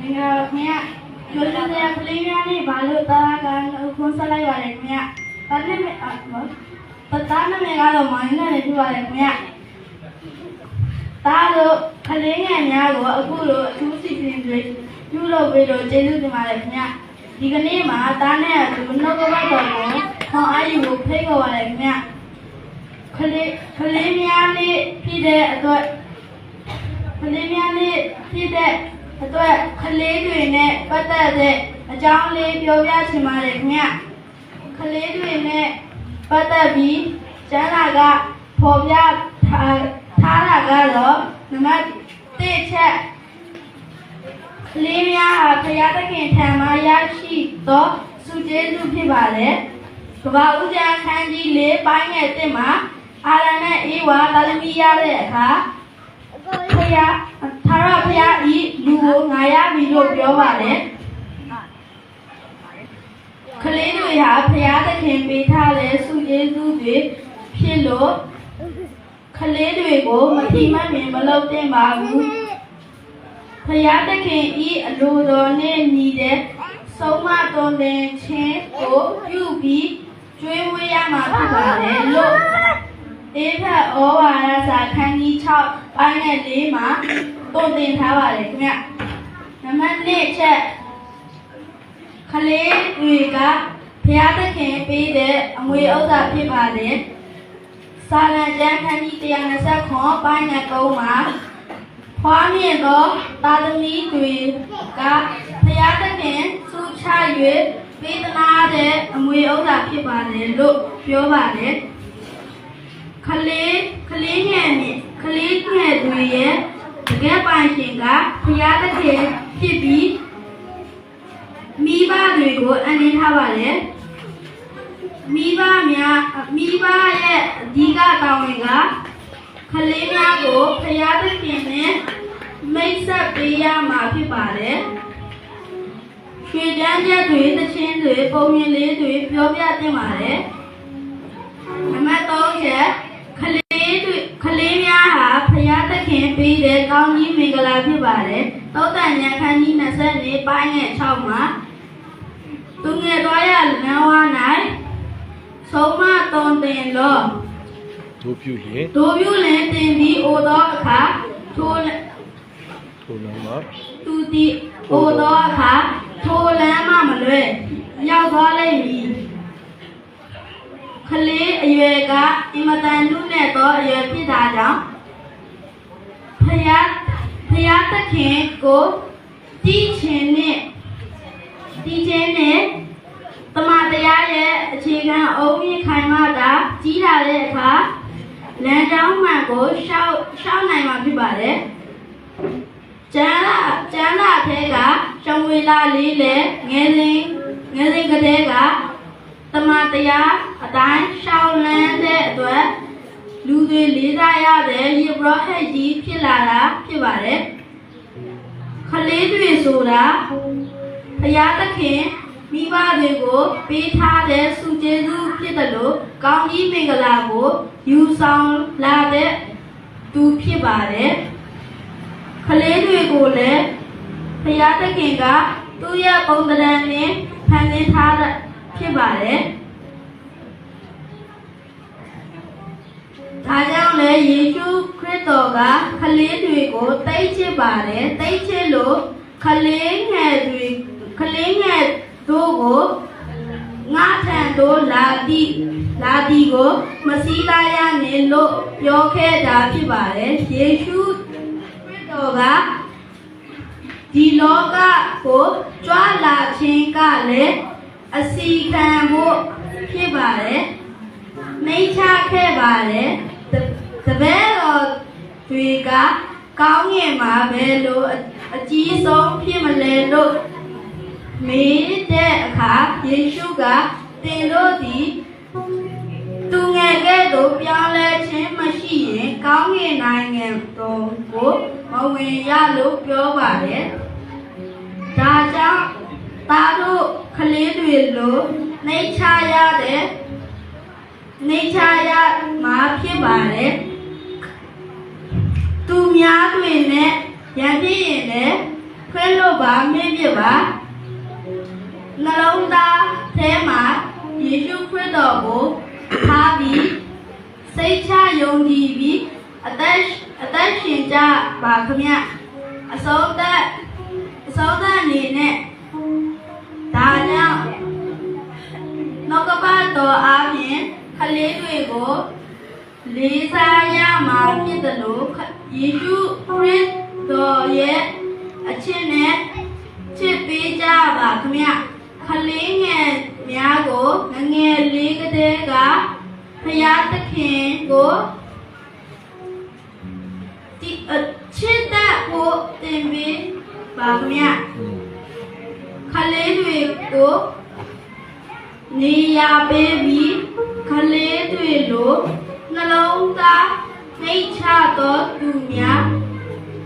မင်္ဂလာပါခင်ဗျာကျွတ်တဲ့ကလေးများနဲ့ဘာလို့တာကခွန်ဆက်လိုက်ပါလဲခင်ဗျာတန်းနဲ့အမတတားနဲ့ကတော့မိုင်းနဲ့ပြပါတယ်ခင်ဗျာတားတို့ကလေးငယ်များကိုအခုလိုအထူးစီစဉ်တွေပြုလုပ်ပြီးတော့ကျေးဇူးတင်ပါတယ်ခင်ဗျာဒီကနေ့မှာတားနဲ့သူနှုတ်ကပတ်တော်ကိုခေါင်းအာယူကိုဖိတ်ခေါ်ပါတယ်ခင်ဗျာကလေးကလေးများလေးဖြစ်တဲ့အတွက်ကလေးများလေးဖြစ်တဲ့ အတွက်ကလေးတွေနဲ့ပတ်သက်တဲ့အကြောင်းလေးပြောပြချင်ပါတယ်ခင်ဗျကလေးတွေနဲ့ပတ်သက်ပြီးကျမ်းစာကဖော်ပြထားထားတာကတော့နံပါတ်1ချက်ကလေးများဟာဘုရားသခင်ထံမှရရှိသောစုကျေးဇူးဖြစ်ပါတယ်ကမ္ဘာဦးကျမ်းခန်းကြီး၄ပိုင်းငယ်1မှာအာရနဲ့အေဝါသာသမီရတဲ့အခါ ဖယားသာရဖယားဤလူကိုငါရပြီလို့ပြောပါတယ်ကလေးတွေဟာဖယားသခင်ပေးထားတဲ့စုကျေးဇူးတွေဖြစ်လို့ကလေးတွေကိုမထီမဲ့မြင်မလုပ်သင့်ပါဘူးဖယားသခင်ဤအလိုတော်နဲ့ညီတဲ့ဆုံးမတော်တဲ့ခြင်းကိုပြုပြီးကျွေးမွေးရမှာဖြစ်ပါတယ်လို့အေဖက်ဩဝါဒစာခန်းကြီး6 ပိုင်းနဲ့4မှာတုံ့တင်ထားပါတယ်ခင်ဗျ။နံပါတ်1ချက်ခလေးတွေကဘုရားသခင်ပေးတဲ့အငွေဥစ္စာဖြစ်ပါတယ်။စာလံကျမ်းခန်းကြီး129ပိုင်းနဲ့3မှာဖွားမြင့်သောသာသမီတွေကဘုရားသခင်စုချ၍ပေးသနာတဲ့အငွေဥစ္စာဖြစ်ပါတယ်လို့ပြောပါတယ်။ခလေးခလေးငယ်နဲ့ ခလေးငယ်တွေရဲ့တကယ်ပိုင်ရှင်ကဘုရားသခင်ဖြစ်ပြီးမိဘတွေကိုအန်နေထားပါတယ်မိဘများမိဘရဲ့အဓိကတောင်းဝင်ကခလေးများကိုဘုရားသခင်နဲ့မိတ်ဆက်ပေးရမှာဖြစ်ပါတယ်ရွှေတန်းချက်တွေသချင်းတွေပုံရင်လေးတွေပြောပြတင်ပါတယ်နံပါတ်3ချက် တဲ့ကောင်းကြီးမင်္ဂလာဖြစ်ပါတယ်။သောတန်ညာခန်းကြီး24ပိုင်းငယ်6မှာသူငယ်တော်ရလမ်းဝ၌ဆုံးမသွန်တင်လောတို့ပြုလျင်ဒိုပြုလင်တင်ပြီးအိုသောအခါထိုလထိုလမ်းမှာသူသည်အိုသောအခါထိုလမ်းမှမလွဲရောက်သွားလိမ့်မည်ခလေးအရွယ်ကအင်မတန်နုနဲ့သောအရွယ်ဖြစ်တာကြောင့် ဖယားဖယားသခင်ကိုတီးခြင်းနဲ့တီးခြင်းနဲ့တမန်တရားရဲ့အခြေခံအုံးမြင့်ခိုင်မာတာကြီးလာတဲ့အခါလမ်းကြောင်းမှန်ကိုရှောက်ရှောက်နိုင်မှာဖြစ်ပါတယ်ကျန်းလာကျန်းလာထဲကရှောင်းဝေလာလေးလေငယ်စဉ်ငယ်စဉ်ကလေးကတမန်တရားအတိုင်းရှောင်းလန်းတဲ့အတွက် လူတွေလေးစားရတဲ့ယေဘရဟက်ကြီးဖြစ်လာတာဖြစ်ပါတယ်ခလေးတွေဆိုတာဘုရားသခင်မိဘတွေကိုပေးထားတဲ့စုကျေးဇူးဖြစ်တယ်လို့ကောင်းကြီးမင်္ဂလာကိုယူဆောင်လာတဲ့သူဖြစ်ပါတယ်ကလေးတွေကိုလည်းဘုရားသခင်ကသူ့ရဲ့ပုံသဏ္ဍာန်နဲ့ဖန်ဆင်းထားတာဖြစ်ပါတယ်။ ဒါကြောင့်လည်းယေရှုခရစ်တော်ကကလေးတွေကိုတိတ်ချစ်ပါတယ်။တိတ်ချစ်လို့ကလေးငယ်တွေကလေးငယ်တို့ကိုငါထံတို့လာတိလာတိကိုမစည်းသားရနေလို့ပြောခဲ့တာဖြစ်ပါတယ်။ယေရှုခရစ်တော်ကဒီလောကကိုကြွားလာခြင်းကလည်းအစီခံဖို့ဖြစ်ပါတယ် မိတ်ချခဲ့ပါတယ်တတပည့်တော်တွေကကောင်းငင်မှာပဲလို့အအကြီးဆုံးဖြစ်မလဲလို့မေးတဲ့အခါယေရှုကတင်တို့သည်သူငယ်ကဲ့သို့ပြောင်းလဲခြင်းမရှိရင်ကောင်းကင်နိုင်ငံတော်ကိုမဝင်ရလို့ပြောပါတယ်။ဒါကြောင့်သားတို့ကလေးတွေလိုနှိတ်ချရတဲ့ နှိတ်ချရမှာဖြစ်ပါတယ်။သူများတွေနဲ့ရန်ပြည့်ရင်လည်းခွဲလို့ဟုတ်ပါမင်းပြပါနှလုံးသားထဲမှာယေရှုခရစ်တော်ကိုထားပြီးစိတ်ချယုံကြည်ပြီးအသက်အသက်ရှင်ကြပါခမအဆုံးသက်အဆုံးသက်အနေနဲ့ဒါကြောင့်နောက်ကပတ်တော်အားဖြင့် ခလေးတွေကိုလေးစားရမှာဖြစ်တယ်လို့ယေရှုခရစ်တော်ရဲ့အချင်းနဲ့ချစ်ပေးကြပါခမခလေးငယ်များကိုငငယ်လေးကလေးကဖရာသခင်ကိုဒီအချစ်တဲ့ကိုတင်ပေးပါခမอืมခလေးတွေကိုနေရာပေးပြီး ခလေးတွေလိုနှလုံးသားနှိတ်ချသောသူများ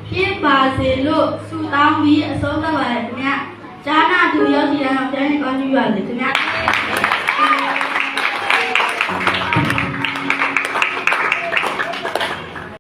ဖြစ်ပါစေလို့ဆုတောင်းပြီးအဆုံးသတ်ပါရခင်ဗျာ။ဈာနာသူရောက်စီတိုင်းအောင်ပြန်ကောင်းကြည့်ပါစေခင်ဗျာ